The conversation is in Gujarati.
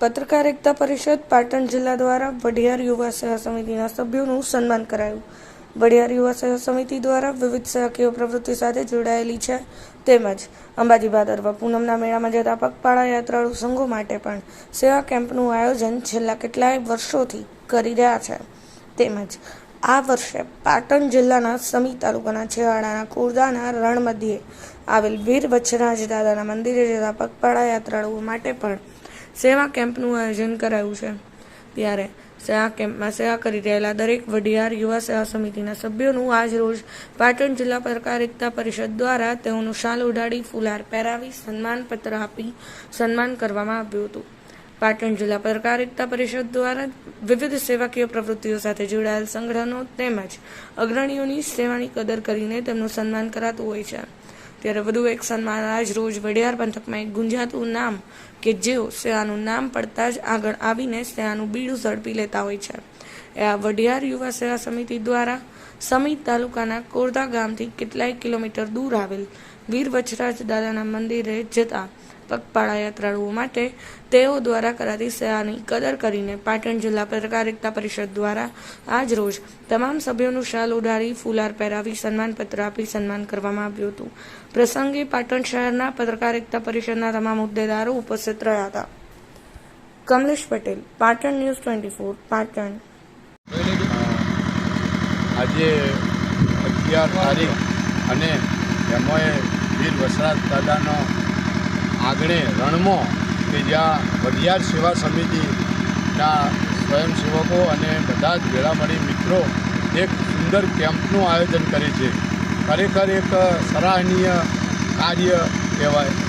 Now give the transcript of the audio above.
પત્રકાર એકતા પરિષદ પાટણ જિલ્લા દ્વારા વઢિયાર યુવા સેવા સમિતિના સભ્યોનું સન્માન કરાયું. વઢિયાર યુવા સેવા સમિતિ દ્વારા વિવિધ સેવાકીય પ્રવૃત્તિ સાથે જોડાયેલી છે. તેમજ અંબાજી ભાદરવા પૂનમના મેળામાં જતા પગપાળા યાત્રાળુ સંઘો માટે પણ સેવા કેમ્પનું આયોજન છેલ્લા કેટલાય વર્ષોથી કરી રહ્યા છે. તેમજ આ વર્ષે પાટણ જિલ્લાના સમી તાલુકાના છેવાડાના કુરદાના રણ મધ્યે આવેલ વીર વચ્છરાજ દાદાના મંદિરે જતા પગપાળા યાત્રાળુઓ માટે પણ સેવા કેમ્પનું આયોજન કરાયું છે. ત્યારે સેવા કેમ્પમાં સેવા કરી રહેલા દરેક વઢિયાર યુવા સેવા સમિતિના સભ્યોનું આજ રોજ પાટણ જિલ્લા પત્રકારિતા પરિષદ દ્વારા તેઓનું શાલ ઉડાડી ફુલાર પહેરાવી સન્માનપત્ર આપી સન્માન કરવામાં આવ્યું હતું. પાટણ જિલ્લા પત્રકારિતા પરિષદ દ્વારા વિવિધ સેવાકીય પ્રવૃત્તિઓ સાથે જોડાયેલ સંગઠનો તેમજ અગ્રણીઓની સેવાની કદર કરીને તેમનું સન્માન કરાતું હોય છે. ત્યારે વધુ એક સન્માન આજ રોજ વડિયાર પંથકમાં એક ગુંજાતું નામ કે જેઓ સેવાનું નામ પડતા જ આગળ આવીને સેવાનું બીડું ઝડપી લેતા હોય છે. એ આ વડિયાર યુવા સેવા સમિતિ દ્વારા સમિત તાલુકાના કોરદા ગામથી કેટલાય કિલોમીટર દૂર આવેલ વીર વચરાજ દાદાના મંદિરે જતા પગપાળા યાત્રાળુઓ માટે તેઓ દ્વારા કરાતી સેવાની કદર કરીને પાટણ જિલ્લા પત્રકારિતા પરિષદ દ્વારા આજ રોજ તમામ સભ્યોનું શાલ ઉડાડી, ફુલાર પહેરાવી, સન્માનપત્ર આપી સન્માન કરવામાં આવ્યું હતું. પ્રસંગે પાટણ શહેરના પત્રકારિતા પરિષદના તમામ હોદ્દેદારો ઉપસ્થિત રહ્યા હતા. Kamlesh Patel, Patan news twenty four, Patan. આજે અગિયાર તારીખ અને એમાં વીર વસરાજ દાદાનો આંગણે રણમાં કે જ્યાં વઢિયાર સેવા સમિતિના સ્વયંસેવકો અને બધા જ ભેળા મળી મિત્રો એક સુંદર કેમ્પનું આયોજન કરે છે. ખરેખર એક સરાહનીય કાર્ય કહેવાય.